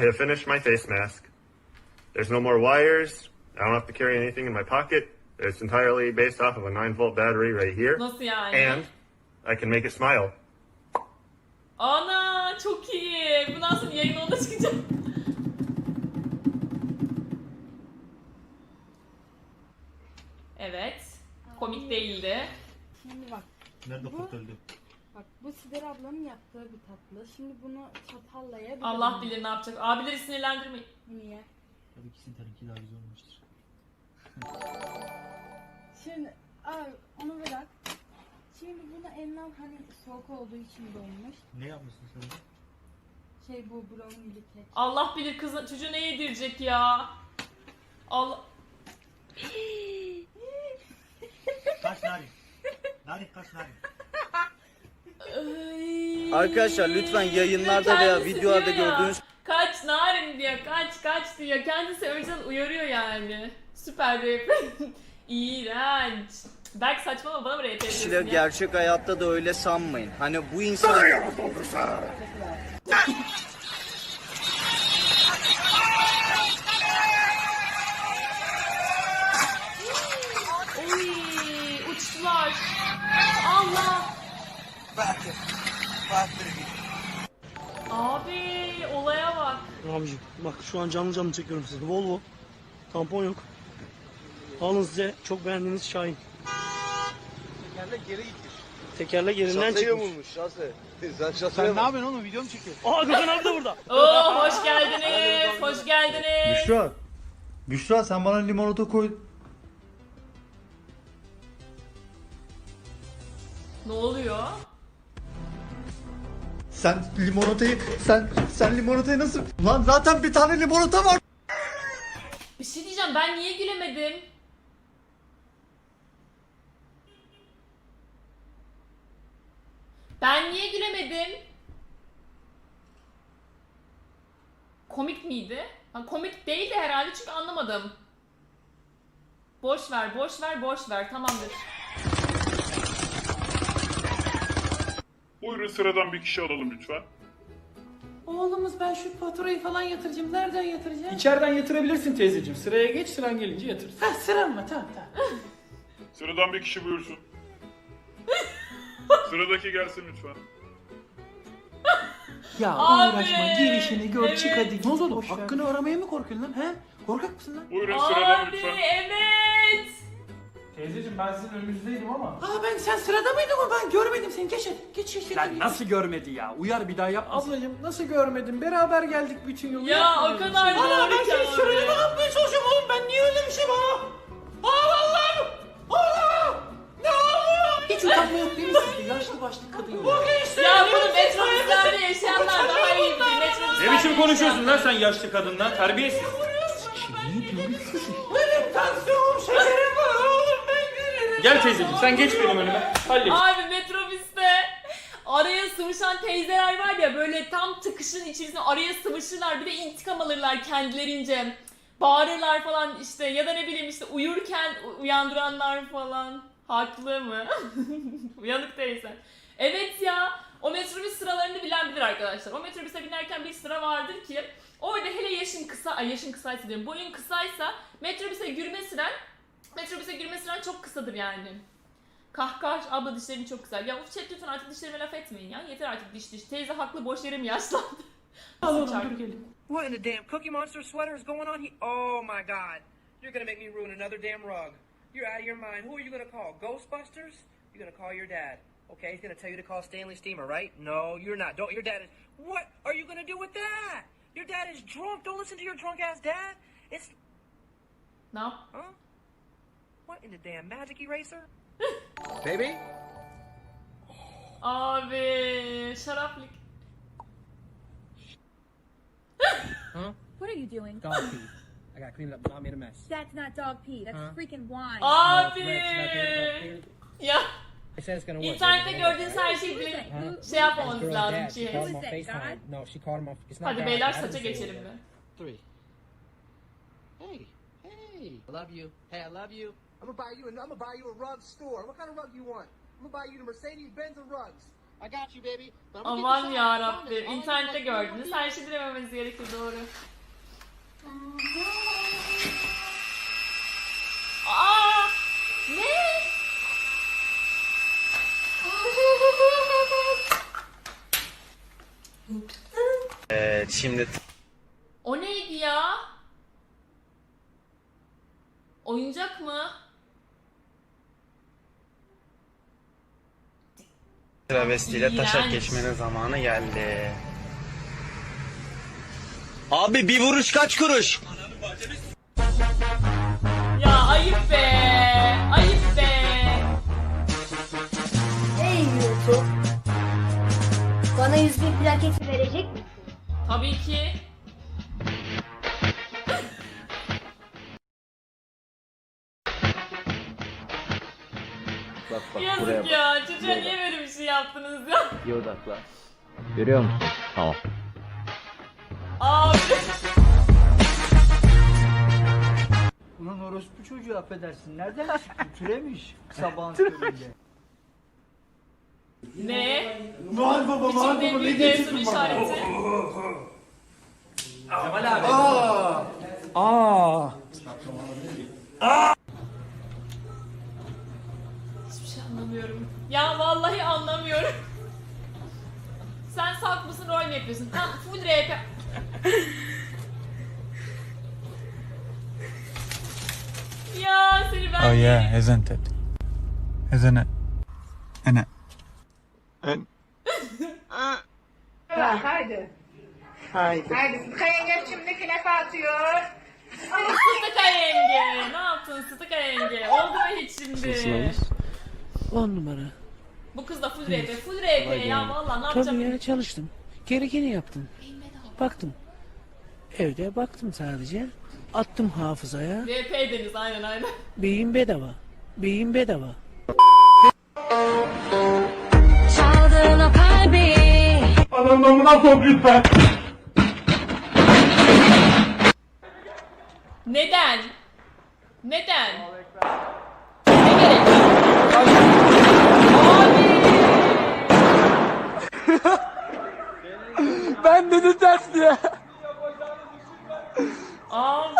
I have finished my face mask. There's no more wires. I don't have to carry anything in my pocket. It's entirely based off of a 9 volt battery right here. Nasıl yani? And I can make it smile. Ana çok iyi. Bundan sonra yayın onda çıkacağım. Evet. Komik değildi. Şimdi bak. Nerede Bu- Sider ablanın yaptığı bir tatlı. Şimdi bunu çatalla de Allah bilir ne yapacak. Abileri sinirlendirmeyin. Bunu ye. Tabii ki Sinter'inki daha güzel olmuştur. Şimdi abi onu bırak. Şimdi bunu elinden hani soğuk olduğu için donmuş. Ne yapmışsın sen? de? Şey bu brownie'li kek. Allah bilir kızın çocuğu ne yedirecek ya. Allah. Kaç narin? Narin kaç narin? Arkadaşlar lütfen yayınlarda veya Kendisi videolarda diyor ya, gördüğünüz Kaç narin diyor kaç kaç diyor. Kendisi önceden uyarıyor yani. Süper rap. İğrenç. Berk saçmalama bana mı rap kişiler yapıyorsun ya? gerçek hayatta da öyle sanmayın. Hani bu insan Oy uçtular. Allah. Abi olaya bak. Abicim bak şu an canlı canlı çekiyorum size. Volvo. Tampon yok. Alın size çok beğendiğiniz Şahin. Tekerlek geri gitmiş. Tekerlek yerinden Şaseye çıkmış. vurmuş şase. Sen şaseye bak. yapıyorsun oğlum video mu çekiyorsun? Aa Gökhan abi de burada. Oo hoş geldiniz. Hoş geldiniz. Büşra. Büşra sen bana limonata koy. Ne oluyor? Sen limonatayı sen sen limonatayı nasıl? Lan zaten bir tane limonata var. Bir şey diyeceğim ben niye gülemedim? Ben niye gülemedim? Komik miydi? Ha, komik değildi herhalde çünkü anlamadım. Boş ver, boş ver, boş ver. Tamamdır. Buyurun sıradan bir kişi alalım lütfen. Oğlumuz ben şu faturayı falan yatıracağım. Nereden yatıracağım? İçeriden yatırabilirsin teyzeciğim. Sıraya geç, sıran gelince yatırırsın. Ha sıram mı? Tamam tamam. Sıradan bir kişi buyursun. Sıradaki gelsin lütfen. Ya Abi, uğraşma gir işini gör çık hadi. Ne oldu oğlum? Hakkını aramaya mı korkuyorsun lan? He? Korkak mısın lan? Buyurun sıradan Abi lütfen. evet. Teyzeciğim ben sizin önünüzdeydim ama. Aa ben sen sırada mıydın o ben görmedim seni. Geç hadi. Geç geç. geç, Lan geç. nasıl görmedi ya? Uyar bir daha yap. Ablacığım nasıl görmedin? Beraber geldik bütün yolu. Ya o kadar. Ana ben doğru ki seni sıraya abi. ne yapmaya çalışıyorum oğlum ben niye öyle bir şey bana? Aa Allah'ım. Allah. Ne oluyor? Hiç utanma yok değil mi sizde? Yaşlı başlı kadın ya. Bu gençler Ya ne bunu metrobüslerde yaşayanlar daha iyi bilir. Metrobüslerde Ne biçim konuşuyorsun lan sen yaşlı kadınla? Terbiyesiz. Benim tansiyonum şekerim Gel teyzeciğim sen geç benim önüme. Hallet. Abi metrobüste araya sıvışan teyzeler var ya böyle tam tıkışın içerisine araya sıvışırlar bir de intikam alırlar kendilerince. Bağırırlar falan işte ya da ne bileyim işte uyurken uyandıranlar falan. Haklı mı? Uyanık teyze. Evet ya o metrobüs sıralarını bilen bilir arkadaşlar. O metrobüse binerken bir sıra vardır ki orada hele yaşın kısa, ay yaşın kısaysa diyorum boyun kısaysa metrobüse gürme süren metrobüse girme süren çok kısadır yani. Kahkaha abla dişlerin çok güzel. Ya uf chat lütfen artık dişlerime laf etmeyin ya. Yeter artık diş diş. Teyze haklı boş yere mi yaşlandı? Al oğlum dur gelin. What in the damn Cookie Monster sweater is going on here? Oh my god. You're gonna make me ruin another damn rug. You're out of your mind. Who are you gonna call? Ghostbusters? You're gonna call your dad. Okay, he's gonna tell you to call Stanley Steamer, right? No, you're not. Don't. Your dad is. What are you gonna do with that? Your dad is drunk. Don't listen to your drunk ass dad. It's. yap? Huh? What in the damn magic eraser? Baby? Abi şaraplık. What are you doing? Dog pee. I gotta clean it up. I made a mess. That's not dog pee. That's Huh? freaking wine. Abi. It Ya said it's gonna work. internette gördüğünüz her şeyi bile şey yapmamamız lazım ki. No, she called him off. It's not Hadi beyler saça it geçelim mi? Three. Hey, hey. I love you. Hey, I love you. I'm gonna buy you. A, I'm gonna buy you a rug store. What kind of rug you want? I'm gonna buy you the Mercedes Benz of rugs. I got you, baby. But I'm Aman ya I promise. Rabbim. All I İnternette gördünüz. Her şeyi dememeniz gerekir doğru. Aa! Ne? Evet şimdi O neydi ya? Oyuncak mı? Travestiyle taşak geçmenin zamanı geldi. Abi bir vuruş kaç kuruş? Ya ayıp be. Ayıp be. Hey YouTube. Bana yüz bin plaketi verecek misin? Tabii ki. Bak bak Yazık ya. Çocuğa niye böyle bir şey yaptınız ya? İyi odakla. Görüyor musun? Tamam. Abi. Ulan orospu çocuğu affedersin. Nereden çıktı? Türemiş. Sabahın köründe. Ne? Noel Baba, Noel Baba ne büyük getirdin resim bana? işareti. Hiçbir şey anlamıyorum. Ya vallahi anlamıyorum. Sen saf mısın rol mü yapıyorsun? Tam full RP. ya seni ben Oh yeah, isn't it? Isn't it? And it. Haydi. Haydi. Haydi. Kayengel şimdi künefe atıyor. Sıtıka yenge. Ne yaptın Sıtıka yenge? Oldu mu hiç şimdi? 10 numara. Bu kız da full RP. Full RP ya valla ne yapacağım? çalıştım. Gerekeni yaptım. Baktım. Evde baktım sadece. Attım hafızaya. RP deniz aynen aynen. Beyin bedava. Beyin bedava. Çaldığın o kalbi. Neden? Neden? Ne gerek? Ben dedim ters diye. Abi.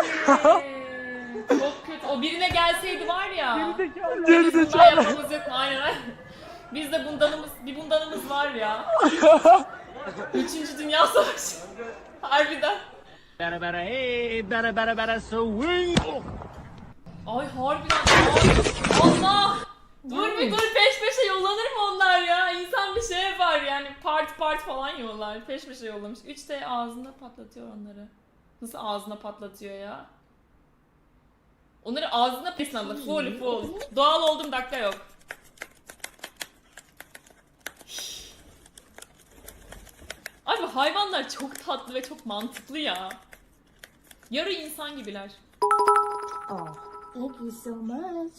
Çok kötü. O birine gelseydi var ya. Geri Biz bundan zekalı. yapmamız yok mu? Aynen aynen. Bizde bundanımız, bir bundanımız var ya. Üçüncü Dünya Savaşı. Harbiden. Bere bere hey bere bere bere swing. Ay harbiden. Ay, Allah. Dur bir dur peş peşe yollanır mı onlar ya? İnsan bir şey yapar yani. Part falan yollar. Peş peşe yollamış. 3T ağzında patlatıyor onları. Nasıl ağzına patlatıyor ya? Onları ağzına pesladı. Full full. Doğal oldum dakika yok. Abi hayvanlar çok tatlı ve çok mantıklı ya. Yarı insan gibiler. Oh, thank you so much.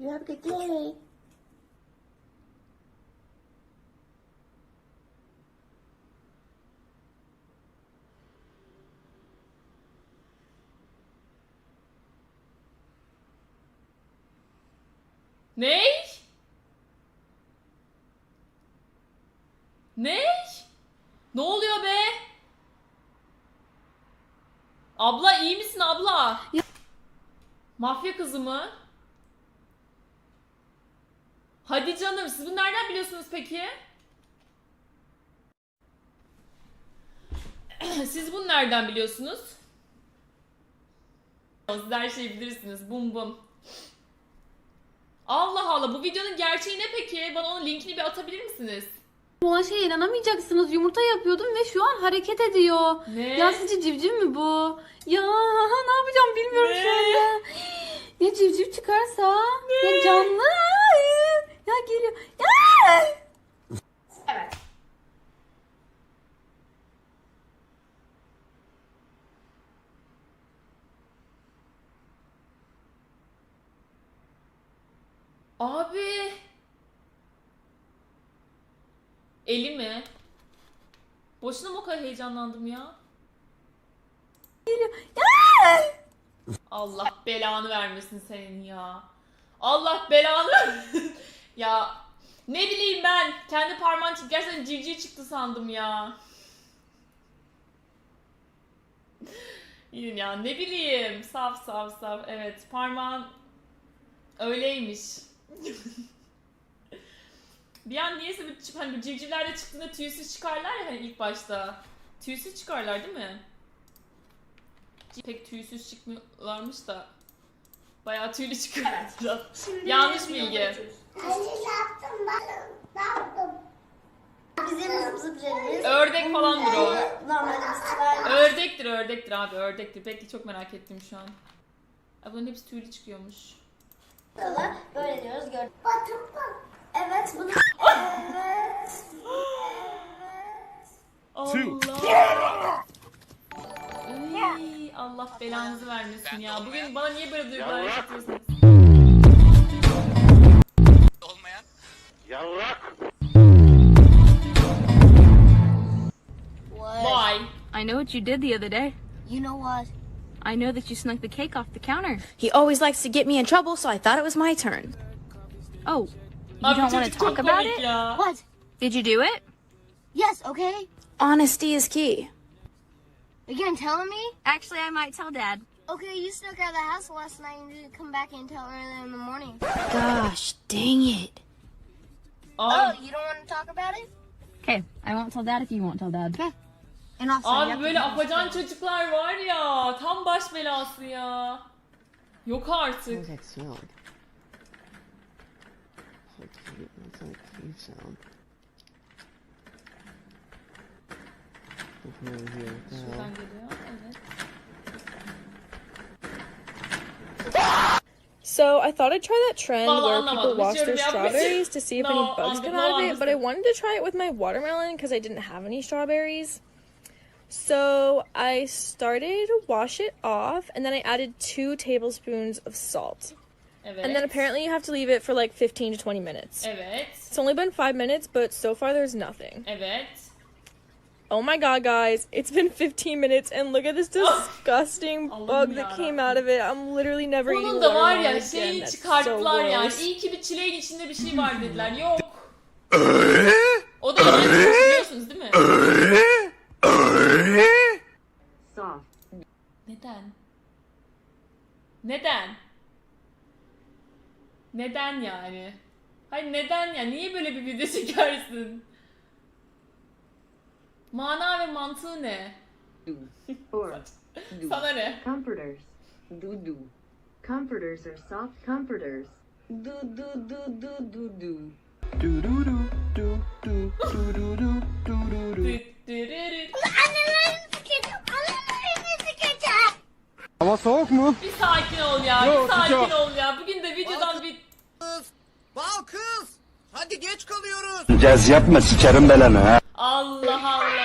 You have a good day. Ney? Ney? Ne oluyor be? Abla iyi misin abla? Mafya kızı mı? Hadi canım siz bunu nereden biliyorsunuz peki? siz bunu nereden biliyorsunuz? Siz her şeyi bilirsiniz. Bum bum. Allah Allah bu videonun gerçeği ne peki? Bana onun linkini bir atabilir misiniz? Olan şeye inanamayacaksınız. Yumurta yapıyordum ve şu an hareket ediyor. Ne? Ya sizce civciv mi bu? Ya ne yapacağım bilmiyorum Ne? şu anda. Ya civciv çıkarsa? Ya canlı? Ya geliyor. Ya! Evet. Abi. Eli mi? Boşuna mı o kadar heyecanlandım ya? Allah belanı vermesin senin ya. Allah belanı ya Ne bileyim ben. Kendi parmağın çıktı. Gerçekten civciv çıktı sandım ya. İyi ya ne bileyim. Saf saf saf. Evet parmağın öyleymiş. bir an niyeyse bu, hani bu civcivlerde çıktığında tüysüz çıkarlar ya hani ilk başta. Tüysüz çıkarlar değil mi? Pek tüysüz çıkmıyorlarmış da. Bayağı tüylü çıkıyor. Yanlış bilgi. Bizim zıp zıplarımız. Ördek falandır o. Normalde slime. Ördektir ördektir abi ördektir. Bekle çok merak ettim şu an. Ay bunların hepsi tüylü çıkıyormuş. Böyle diyoruz gör. Batın mı? Evet bunu. Evet. Allah. Iy, Allah belanızı vermesin ya. Bugün bana niye böyle duygular yaşatıyorsunuz? Why? I know what you did the other day. You know what? I know that you snuck the cake off the counter. He always likes to get me in trouble, so I thought it was my turn. Oh, you don't want to talk about it? What? Did you do it? Yes, okay. Honesty is key. Again, telling me? Actually, I might tell Dad. Okay, you snuck out of the house last night and didn't come back until early in the morning. Gosh, dang it. Um, oh, you don't want to talk about it? Okay, I won't tell Dad if you won't tell Dad. And also, you abi have to böyle be apacan çocuklar var ya. Tam baş belası ya. Yok artık. that sound? That's like cave sound. Nothing over here. Şuradan geliyor. Evet. So I thought I'd try that trend Vallahi where anlamadım. people wash their yorum yapmayacağım. strawberries to see if No, any bugs I'm- come no, out of it, but I wanted to try it with my watermelon because I didn't have any strawberries. So I started to wash it off, and then I added two tablespoons of salt. Evet. And then apparently you have to leave it for like 15 to 20 minutes. Evet. It's only been five minutes, but so far there's nothing. Evet. Oh my god, guys, it's been 15 minutes, and look at this disgusting bug that came out of it. I'm literally never eating Bunun da var ya again. şeyi That's so çıkarttılar yani. gross. İyi ki bir çileğin içinde bir şey var dediler. Yok. O da önemli biliyorsunuz değil mi? Neden? Neden? Neden yani? Hayır neden ya? Niye böyle bir video çekersin? Mana ve mantığı ne? Sana ne? Comforters. Do do. Comforters are soft comforters. Do do do do do do. Do do do do do do do do do do do. Dırırır. Hava soğuk mu? Bir sakin ol ya. Yok, bir sakin ol ya. Bugün de videodan. Hadi geç kalıyoruz. Caz yapma sikerim belanı ha. Allah Allah.